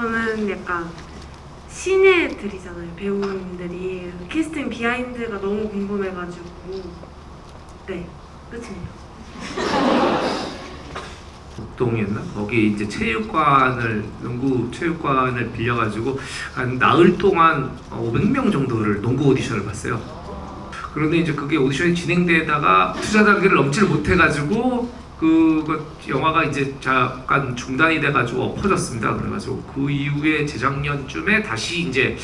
저는 약간 신예들이잖아요 배우님들이 캐스팅 비하인드가 너무 궁금해가지고 네 끝입니다. 동이었나? 거기 이제 체육관을 농구 체육관을 빌려가지고 한 나흘 동안 500명 정도를 농구 오디션을 봤어요. 그런데 이제 그게 오디션이 진행되다가 투자 단계를 넘지를 못해가지고 그 영화가 이제 잠깐 중단이 돼가지고 엎어졌습니다. 그래가지고 그 이후에 재작년쯤에 다시 이제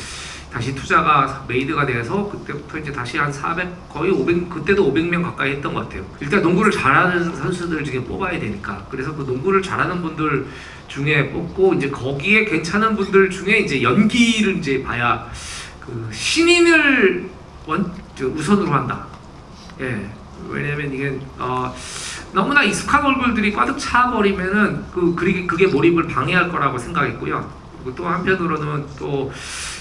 다시 투자가 메이드가 돼서 그때부터 이제 다시 한 400 거의 500 그때도 500명 가까이 했던 것 같아요. 일단 농구를 잘하는 선수들 중에 뽑아야 되니까 그래서 그 농구를 잘하는 분들 중에 뽑고 이제 거기에 괜찮은 분들 중에 이제 연기를 이제 봐야 그 신인을 원저 우선으로 한다. 예. 왜냐면 이게 어, 너무나 익숙한 얼굴들이 꽈득 차버리면은 그 그게, 그게 몰입을 방해할 거라고 생각했고요. 그리고 또 한편으로는 또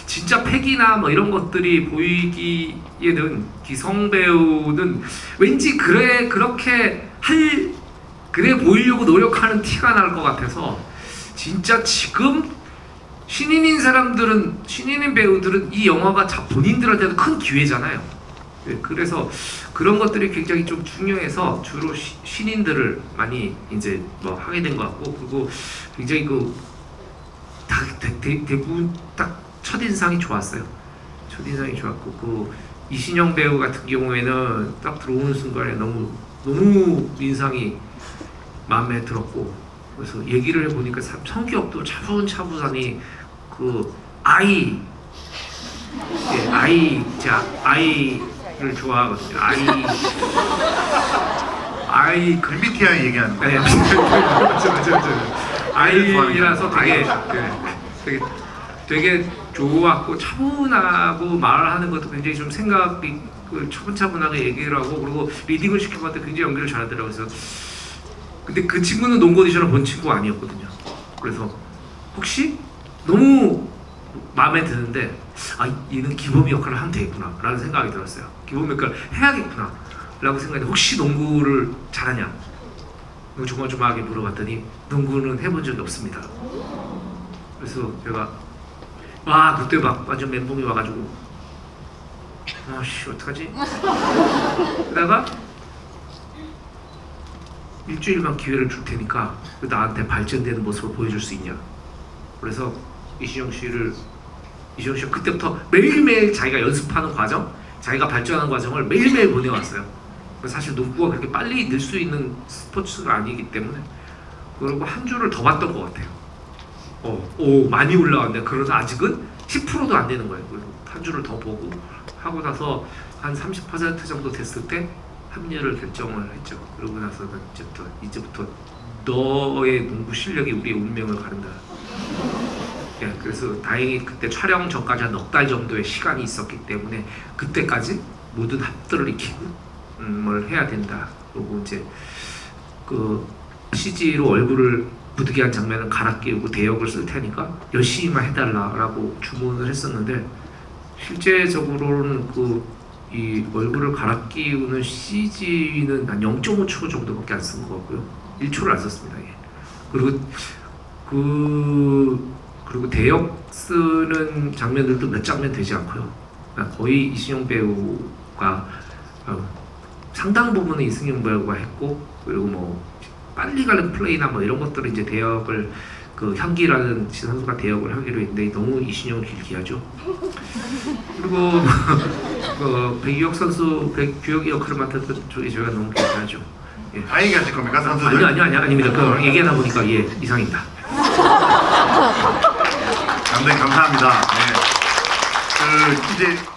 진짜 팩이나 뭐 이런 것들이 보이기에는 기성 배우는 왠지 그래 그렇게 할 그래 보이려고 노력하는 티가 날 것 같아서 진짜 지금 신인인 사람들은 신인인 배우들은 이 영화가 자 본인들한테도 큰 기회잖아요. 네, 그래서 그런 것들이 굉장히 좀 중요해서 주로 시, 신인들을 많이 이제 뭐 하게 된 것 같고 그리고 굉장히 그 다, 대, 대, 대부분 딱 첫인상이 좋았어요. 첫인상이 좋았고 그 이신영 배우 같은 경우에는 딱 들어오는 순간에 너무 너무 인상이 마음에 들었고 그래서 얘기를 해보니까 참 성격도 차분차분하니 그 아이 예, 아이 자 아이 를 좋아하거든요. 아이 아이 그 MBTI 얘기하는 거. 네, 맞아 맞아 맞아. 아이라서 되게 네, 되게 되게 좋았고 차분하고 말하는 것도 굉장히 좀 생각이 그 차분차분하게 얘기를 하고 그리고 리딩을 시켜봤더니 굉장히 연기를 잘하더라고요. 그래서 근데 그 친구는 농구 오디션을 본 친구가 아니었거든요. 그래서 혹시 너무 마음에 드는데 아 얘는 기범이 역할을 하면 되겠구나 라는 생각이 들었어요. 기범이 역할을 해야겠구나 라고 생각했는데 혹시 농구를 잘하냐? 조마조마하게 물어봤더니 농구는 해본 적이 없습니다. 그래서 제가 와 그때 막 완전 멘붕이 와가지고 아씨 어떡하지? 그러다가 일주일만 기회를 줄 테니까 그 나한테 발전되는 모습을 보여줄 수 있냐? 그래서 이시영 씨를 이시영 씨가 그때부터 매일매일 자기가 연습하는 과정, 자기가 발전하는 과정을 매일매일 보내왔어요. 사실 농구가 그렇게 빨리 늘 수 있는 스포츠가 아니기 때문에 그리고 한 주를 더 봤던 것 같아요. 어, 오 많이 올라왔네. 그러나 아직은 10%도 안 되는 거예요. 한 주를 더 보고 하고 나서 한 30% 정도 됐을 때 합류를 결정을 했죠. 그러고 나서는 이제부터 이제부터 너의 농구 실력이 우리의 운명을 가른다. 예, 그래서 다행히 그때 촬영 전까지 한 넉 달 정도의 시간이 있었기 때문에 그때까지 모든 합들을 익히고 음, 뭘 해야 된다. 그리고 이제 그 CG로 얼굴을 부득이한 장면을 갈아 끼우고 대역을 쓸 테니까 열심히만 해달라라고 주문을 했었는데 실제적으로는 그 이 얼굴을 갈아 끼우는 CG는 한 0.5초 정도밖에 안 쓴 것 같고요. 1초를 안 썼습니다. 예. 그리고 그 그리고 대역 쓰는 장면들도 몇 장면 되지 않고요. 그러니까 거의 이승용 배우가 어, 상당 부분은 이승용 배우가 했고 그리고 뭐 빨리 가는 플레이나 뭐 이런 것들을 이제 대역을 그 현기라는 선수가 대역을 하기로 했는데 너무 이신용을 길게 하죠. 그리고 그 백유혁 선수 백규혁이 역할을 맡았던 쪽이 제가 너무 괜찮죠. 예. 다 얘기하실 겁니까 선수들? 아니요 아니요 아니요 아닙니다. 그 얘기하다 보니까 예 이상입니다. 감독님 감사합니다. 네. 그 이제